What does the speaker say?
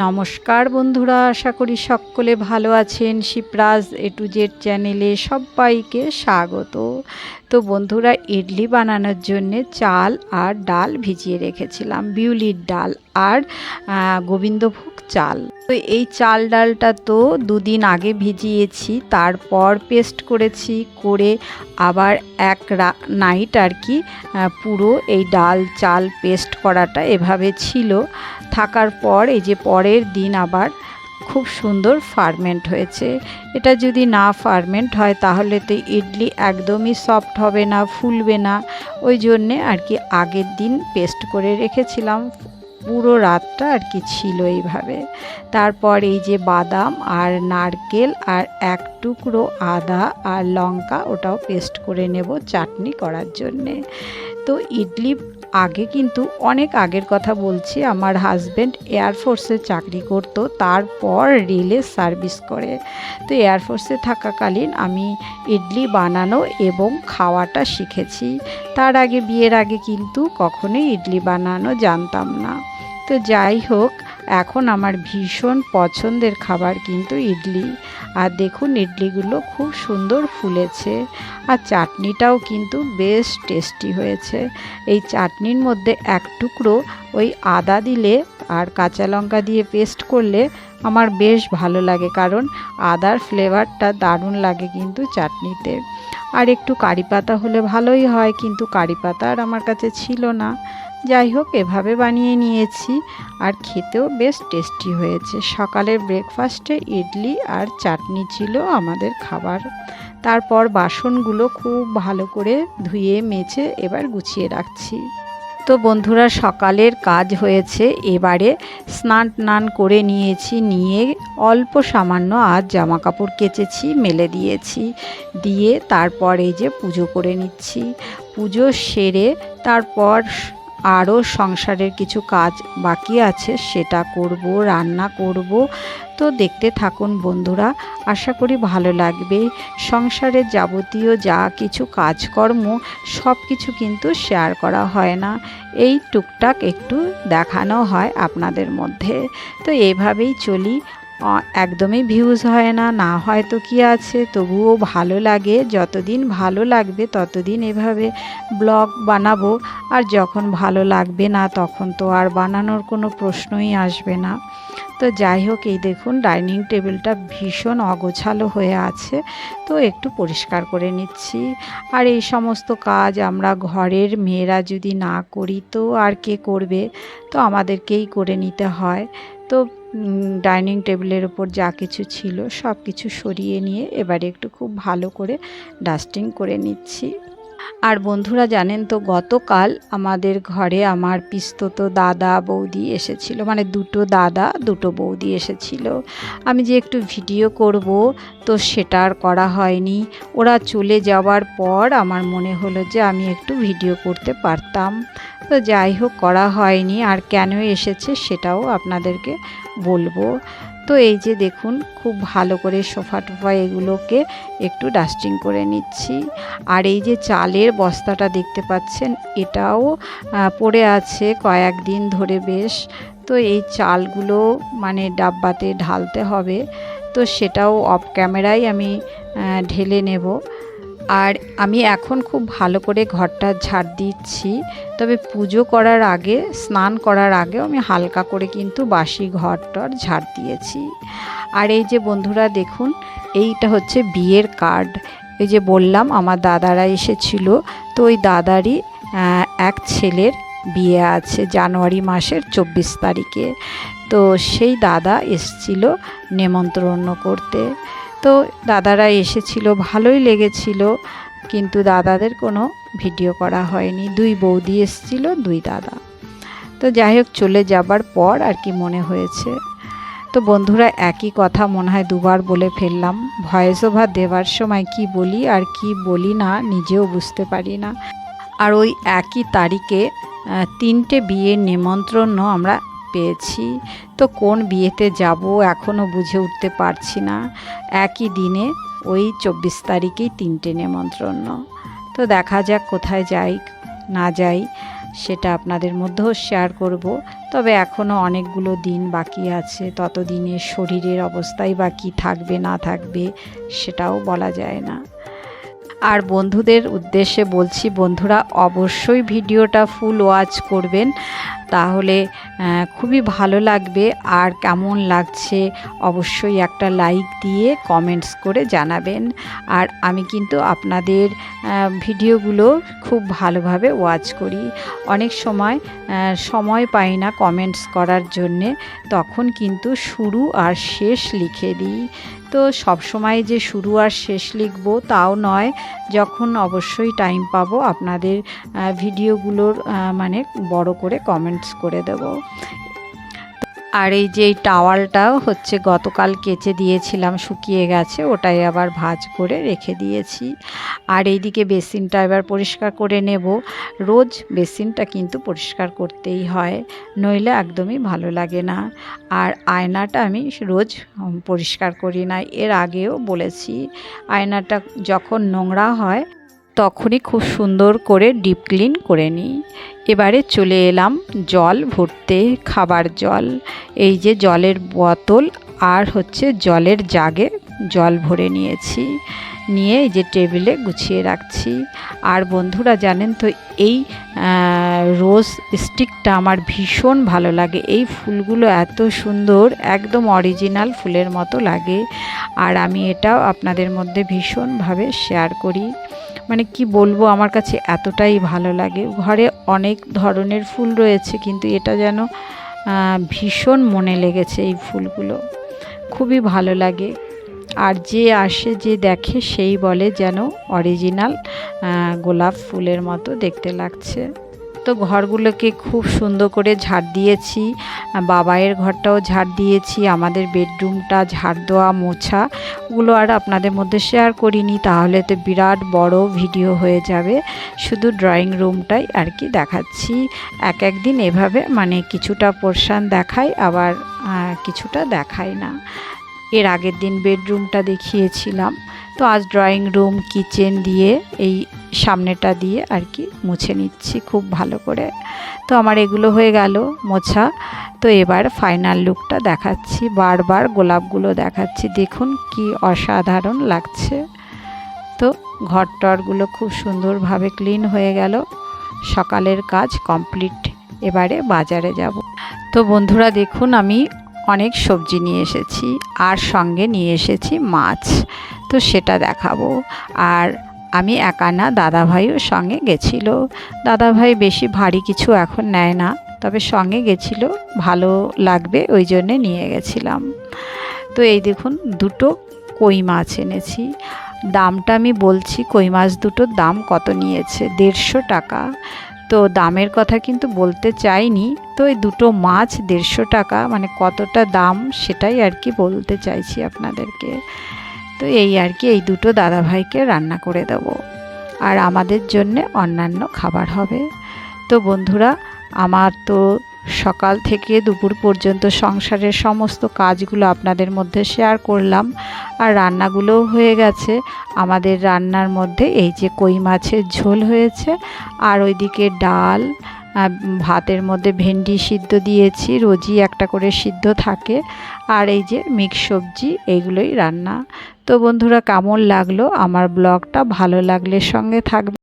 নমস্কার বন্ধুরা, আশা করি সকলে ভালো আছেন। শিবরাজ এ টু জেড চ্যানেলে সবাইকে স্বাগত। তো বন্ধুরা, ইডলি বানানোর জন্যে চাল আর ডাল ভিজিয়ে রেখেছিলাম, বিউলির ডাল আর গোবিন্দভোগ চাল। তো এই চাল ডালটা তো দুদিন আগে ভিজিয়েছি, তারপর পেস্ট করেছি, করে আবার এক নাইট আর কি পুরো এই ডাল চাল পেস্ট করাটা এভাবে ছিল। থাকার পর এই যে পরের দিন আবার খুব সুন্দর ফার্মেন্ট হয়েছে। এটা যদি না ফার্মেন্ট হয়, তাহলে তো ইডলি একদমই সফট হবে না, ফুলবে না। ওই জন্যে আর কি আগের দিন পেস্ট করে রেখেছিলাম। পুরো রাতটা আর কি ছিল এইভাবে। তারপর এই যে বাদাম আর নারকেল আর এক টুকরো আদা আর লঙ্কা ওটাও পেস্ট করে নেব চাটনি করার জন্যে। তো ইডলি আগে কিন্তু অনেক আগের কথা বলছি, আমার হাজব্যান্ড এয়ারফোর্সে চাকরি করতো, তারপর রেলে সার্ভিস করে। তো এয়ারফোর্সে থাকাকালীন আমি ইডলি বানানো এবং খাওয়াটা শিখেছি। তার আগে বিয়ের আগে কিন্তু কখনোই ইডলি বানানো জানতাম না। তো যাই হোক, এখন আমার ভীষণ পছন্দের খাবার কিন্তু ইডলি। আর দেখুন, ইডলিগুলো খুব সুন্দর ফুলেছে। আর চাটনিটাও কিন্তু বেশ টেস্টি হয়েছে। এই চাটনির মধ্যে এক টুকরো ওই আদা দিলে আর কাঁচা লঙ্কা দিয়ে পেস্ট করলে আমার বেশ ভালো লাগে, কারণ আদার ফ্লেভারটা দারুণ লাগে কিন্তু চাটনিতে। আর একটু কারি পাতা হলে ভালোই হয়, কিন্তু কারি পাতা আর আমার কাছে ছিল না। যাই হোক, এভাবে বানিয়ে নিয়েছি আর খেতেও বেশ টেস্টি হয়েছে। সকালের ব্রেকফাস্টে ইডলি আর চাটনি ছিল আমাদের খাবার। তারপর বাসনগুলো খুব ভালো করে ধুয়ে মেছে এবার গুছিয়ে রাখছি। তো বন্ধুরা, সকালের কাজ হয়েছে। এবারে স্নান টান করে নিয়েছি, নিয়ে অল্প সামান্য আজ জামা কাপড় কেচেছি, মেলে দিয়েছি। দিয়ে তারপর এই যে পুজো করে নিচ্ছি। পুজো সেরে তারপর আরও সংসারের কিছু কাজ বাকি আছে, সেটা করব, রান্না করব। তো দেখতে থাকুন বন্ধুরা, আশা করি ভালো লাগবে। সংসারের যাবতীয় যা কিছু কাজকর্ম, সব কিছু কিন্তু শেয়ার করা হয় না। এই টুকটাক একটু দেখানো হয় আপনাদের মধ্যে। তো এভাবেই চলি। একদমই ভিউজ হয় না না হয় তো কি আছে? তবুও ভালো লাগে, যতদিন ভালো লাগবে ততদিন এভাবে ব্লগ বানাবো। আর যখন ভালো লাগবে না, তখন তো আর বানানোর কোনো প্রশ্নই আসবে না। তো যাই হোক, এই দেখুন ডাইনিং টেবিলটা ভীষণ অগোছালো হয়ে আছে। তো একটু পরিষ্কার করে নিচ্ছি। আর এই সমস্ত কাজ আমরা ঘরের মেয়েরা যদি না করি, তো আর কে করবে? তো আমাদেরকেই করে নিতে হয়। তো ডাইনিং টেবিলের ওপর যা কিছু ছিল সব কিছু সরিয়ে নিয়ে এবারে একটু খুব ভালো করে ডাস্টিং করে নিচ্ছি। আর বন্ধুরা জানেন তো, গতকাল আমাদের ঘরে আমার পিস্তত দাদা বৌদি এসেছিল মানে দুটো দাদা, দুটো বৌদি এসেছিল। আমি যে একটু ভিডিও করব তো সেটা আর করা হয়নি। ওরা চলে যাওয়ার পর আমার মনে হলো যে আমি একটু ভিডিও করতে পারতাম। তো যাই হোক, করা হয়নি। আর কেন এসেছে সেটাও আপনাদেরকে বলব। তো এই যে দেখুন, খুব ভালো করে সোফা টোফা এগুলোকে একটু ডাস্টিং করে নিচ্ছি। আর এই যে চালের বস্তাটা দেখতে পাচ্ছেন, এটাও পড়ে আছে কয়েকদিন ধরে বেশ। তো এই চালগুলো মানে ডাব্বাতে ঢালতে হবে। তো সেটাও অফ ক্যামেরায় আমি ঢেলে নেব। আর আমি এখন খুব ভালো করে ঘরটা ঝাড় দিচ্ছি। তবে পুজো করার আগে, স্নান করার আগে আমি হালকা করে কিন্তু বাসি ঘরটর ঝাড় দিয়েছি। আর এই যে বন্ধুরা দেখুন, এইটা হচ্ছে বিয়ের কার্ড। এই যে বললাম, আমার দাদারা এসেছিল। তো ওই দাদারই এক ছেলের বিয়ে আছে জানুয়ারি মাসের চব্বিশ তারিখে। তো সেই দাদা এসছিল নেমন্ত্রণ করতে। তো দাদারা এসেছিল, ভালোই লেগেছিল, কিন্তু দাদাদের কোনো ভিডিও করা হয়নি। দুই বৌদি এসেছিল, দুই দাদা। তো যাই হোক, চলে যাবার পর আর কি মনে হয়েছে। তো বন্ধুরা, একই কথা মনে হয় দুবার বলে ফেললাম। ভয়েস ওভার দেওয়ার সময় কি বলি আর কি বলি না, নিজেও বুঝতে পারি না। আর ওই একই তারিখে তিনটে বিয়ের নিমন্ত্রণও আমরা পেয়েছি। তো কোন বিয়েতে যাব এখনও বুঝে উঠতে পারছি না। একই দিনে ওই চব্বিশ তারিখেই তিনটে নেমন্ত্রণ। তো দেখা যাক কোথায় যাই, না যাই, সেটা আপনাদের মধ্যেও শেয়ার করব। তবে এখনও অনেকগুলো দিন বাকি আছে, ততদিনে শরীরের অবস্থাই বা কী থাকবে, না থাকবে, সেটাও বলা যায় না। আর বন্ধুদের উদ্দেশ্যে বলছি, বন্ধুরা অবশ্যই ভিডিওটা ফুল ওয়াচ করবেন। তাহলে খুবই ভালো লাগবে। আর কেমন লাগছে অবশ্যই একটা লাইক দিয়ে কমেন্টস করে জানাবেন। আর আমি কিন্তু আপনাদের ভিডিওগুলো খুব ভালোভাবে ওয়াচ করি। অনেক সময় সময় পাই না কমেন্টস করার জন্যে। তখন কিন্তু শুরু আর শেষ লিখে দিই। তো সব সময় যে শুরু আর শেষ লিখব তাও নয়। যখন অবশ্যই টাইম পাবো আপনাদের ভিডিওগুলোর মানে বড় করে কমেন্টস করে দেব। আর এই যে টাওয়ালটাও হচ্ছে গতকাল কেচে দিয়েছিলাম, শুকিয়ে গেছে, ওটাই আবার ভাজ করে রেখে দিয়েছি। আর এইদিকে বেসিনটা এবার পরিষ্কার করে নেব। রোজ বেসিনটা কিন্তু পরিষ্কার করতেই হয়, নইলে একদমই ভালো লাগে না। আর আয়নাটা আমি রোজ পরিষ্কার করি না। এর আগেও বলেছি, আয়নাটা যখন নোংরা হয় তখনই খুব সুন্দর করে ডিপ ক্লিন করে নিই। এবারে চলে এলাম জল ভরতে, খাবার জল। এই যে জলের বোতল আর হচ্ছে জলের জাগে জল ভরে নিয়েছি। নিয়ে এই যে টেবিলে গুছিয়ে রাখছি। আর বন্ধুরা জানেন তো, এই রোজ স্টিকটা আমার ভীষণ ভালো লাগে। এই ফুলগুলো এত সুন্দর, একদম অরিজিনাল ফুলের মতো লাগে। আর আমি এটাও আপনাদের মধ্যে ভীষণভাবে শেয়ার করি। মানে কি বলব, আমার কাছে এতটাই ভালো লাগে। ঘরে অনেক ধরনের ফুল রয়েছে, কিন্তু এটা যেন ভীষণ মনে লেগেছে এই ফুলগুলো। খুবই ভালো লাগে। আর যে আসে, যে দেখে, সেই বলে যেন অরিজিনাল গোলাপ ফুলের মতো দেখতে লাগছে। তো ঘরগুলোকে খুব সুন্দর করে ঝাড় দিয়েছি। বাবাইয়ের ঘরটাও ঝাড় দিয়েছি, আমাদের বেডরুমটা ঝাড় দেওয়া, মোছা ওগুলো আর আপনাদের মধ্যে শেয়ার করিনি, তাহলে তো বিরাট বড় ভিডিও হয়ে যাবে। শুধু ড্রয়িং রুমটাই আর কি দেখাচ্ছি। এক একদিন এভাবে মানে কিছুটা পোর্শান দেখাই, আবার কিছুটা দেখাই না। এর আগের দিন বেডরুমটা দেখিয়েছিলাম। তো আজ ড্রয়িং রুম কিচেন দিয়ে এই সামনেটা দিয়ে আর কি মুছে নিচ্ছি খুব ভালো করে। তো আমার এগুলো হয়ে গেল মোছা। তো এবার ফাইনাল লুকটা দেখাচ্ছি, বারবার গোলাপগুলো দেখাচ্ছি। দেখুন কি অসাধারণ লাগছে। তো ঘর টরগুলো খুব সুন্দরভাবে ক্লিন হয়ে গেল। সকালের কাজ কমপ্লিট এবারে বাজারে যাব। তো বন্ধুরা দেখুন আমি অনেক সবজি নিয়ে এসেছি, আর সঙ্গে নিয়ে এসেছি মাছ। তো সেটা দেখাবো। আর আমি একা না, দাদাভাইও সঙ্গে গেছিল। দাদাভাই বেশি ভারী কিছু এখন নেয় না, তবে সঙ্গে গেছিল, ভালো লাগবে ওই জন্যে নিয়ে গেছিলাম। তো এই দেখুন, দুটো কই মাছ এনেছি। দামটা আমি বলছি, কই মাছ দুটোর দাম কত নিয়েছে? দেড়শো টাকা। তো দামের কথা কিন্তু বলতে চাইনি, তো এই দুটো মাছ দেড়শো টাকা মানে কতটা দাম সেটাই আর কি বলতে চাইছি আপনাদেরকে। তো এই আর কি, এই দুটো দাদাভাইকে রান্না করে দেবো। আর আমাদের জন্য অন্যান্য খাবার হবে। তো বন্ধুরা, আমার তো সকাল থেকে দুপুর পর্যন্ত সংসারের সমস্ত কাজগুলো আপনাদের মধ্যে শেয়ার করলাম। আর রান্নাগুলোও হয়ে গেছে। আমাদের রান্নার মধ্যে এই যে কই মাছের ঝোল হয়েছে, আর ওইদিকে ডাল ভাতের মধ্যে ভেন্ডি সিদ্ধ দিয়েছি, রোজই একটা করে সিদ্ধ থাকে। আর এই যে মিক্স সবজি, এইগুলোই রান্না। তো বন্ধুরা কেমন লাগল? আমার ব্লগটা ভালো লাগলে সঙ্গে থাকবে।